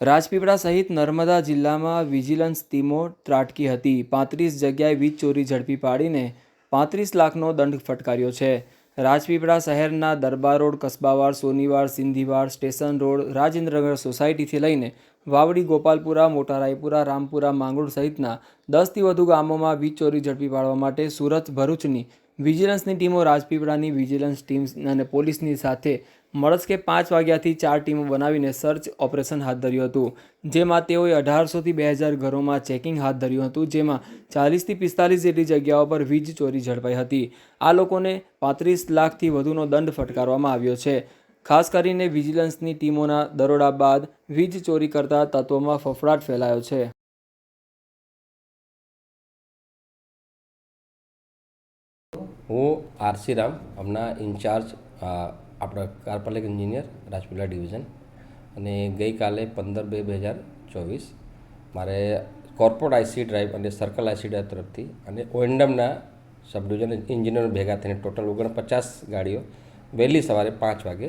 રાજપીપળા સહિત નર્મદા જિલ્લામાં વિજિલન્સ ટીમો ત્રાટકી હતી. પાંત્રીસ જગ્યાએ વીજ ચોરી ઝડપી પાડીને પાંત્રીસ લાખનો દંડ ફટકાર્યો છે. રાજપીપળા શહેરના Darbar road Kasbawad Soniwad Sindhiwad station road, Rajendranagar સોસાયટીથી લઈને વાવડી, ગોપાલપુરા, મોટા રાયપુરા, રામપુરા, માંગરોળ સહિતના દસથી વધુ ગામોમાં વીજ ચોરી ઝડપી પાડવા માટે સુરત ભરૂચની વિજિલન્સની ટીમો રાજપીપળાની વિજિલન્સ ટીમ અને પોલીસની સાથે મળસ્કે પાંચ વાગ્યાથી ચાર ટીમો બનાવીને સર્ચ ઓપરેશન હાથ ધર્યું હતું. જેમાં તેઓએ અઢારસોથી બે હજાર ઘરોમાં ચેકિંગ હાથ ધર્યું હતું, જેમાં ચાલીસથી પિસ્તાલીસ જેટલી જગ્યાઓ પર વીજ ચોરી ઝડપાઈ હતી. આ લોકોને પાંત્રીસ લાખથી વધુનો દંડ ફટકારવામાં આવ્યો છે. ખાસ કરીને વિજિલન્સની ટીમોના દરોડા બાદ વીજ ચોરી કરતા તત્વોમાં ફફડાટ ફેલાયો છે. હું આરસી રામ હમણાં ઇન્ચાર્જ આપણા કાર્પલિક એન્જિનિયર, રાજપીલા ડિવિઝન. અને ગઈકાલે પંદર બે બે હજાર ચોવીસ મારે કોર્પોરેટ આઈસી ડ્રાઈવ અને સર્કલ આઈસી ડ્રાઈવ તરફથી અને ઓએન્ડમના સબ ડિવિઝન એન્જિનિયરો ભેગા થઈને ટોટલ ઓગણપચાસ ગાડીઓ વહેલી સવારે પાંચ વાગે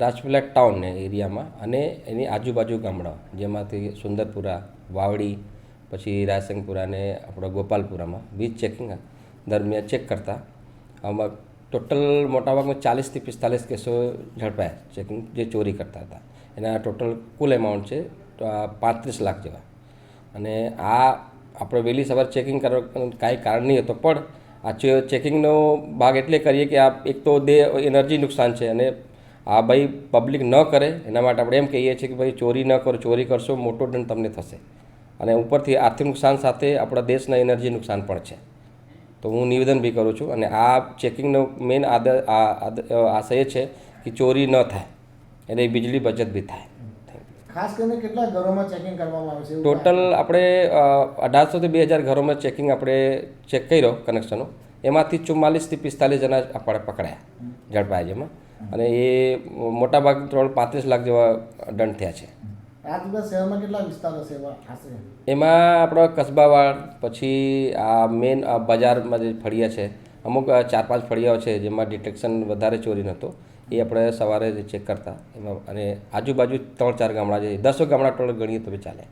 રાજપીલા ટાઉનને એરિયામાં અને એની આજુબાજુ ગામડાઓ, જેમાંથી સુંદરપુરા, વાવડી, પછી રાયસંગપુરા અને આપણા ગોપાલપુરામાં. વીજ ચેકિંગ દરમિયાન ચેક કરતા. આમાં ટોટલ મોટાભાગમાં ચાલીસથી પિસ્તાલીસ કેસો ઝડપાયા ચેકિંગ જે ચોરી કરતા હતા. એના ટોટલ કુલ એમાઉન્ટ છે આ પાંત્રીસ લાખ જેવા. અને આ આપણે વહેલી સવારે ચેકિંગ કરવા કાંઈ કારણ નહીં હતો, પણ આ ચેકિંગનો ભાગ એટલે કરીએ કે આ એક તો દેહ એનર્જી નુકસાન છે અને આ ભાઈ પબ્લિક ન કરે, એના માટે આપણે એમ કહીએ છીએ કે ભાઈ ચોરી ન કરો, ચોરી કરશો, મોટો દંડ તમને થશે. અને ઉપરથી આર્થિક નુકસાન સાથે આપણા દેશના એનર્જી નુકસાન પણ છે. તો હું નિવેદન બી કરું છું અને આ ચેકિંગનો મેઇન આદ આ આદ- આશય છે કે ચોરી ન થાય એટલે વીજળી બચત બી થાય. ખાસ કરીને કેટલા ઘરોમાં ચેકિંગ કરવામાં આવે છે ટોટલ આપણે અઢારસોથી બે હજાર ઘરોમાં ચેકિંગ આપણે ચેક કર્યો કનેક્શનો એમાંથી ચુમ્માલીસથી પિસ્તાલીસ જણા આપણે પકડાયા ઝડપાયા જેમાં. અને એ મોટાભાગ ત્રણ પાંત્રીસ લાખ જેવા દંડ થયા છે. એમાં આપણો કસ્બાવાડ, પછી આ મેન બજારમાં જે ફળિયા છે, અમુક ચાર પાંચ ફળિયાઓ છે જેમાં ડિટેક્શન વધારે ચોરી નહોતો, એ આપણે સવારે ચેક કરતા. એમાં અને આજુબાજુ ત્રણ ચાર ગામડા છે દસો ગામડા ટોટલ ગણીએ તો ચાલે.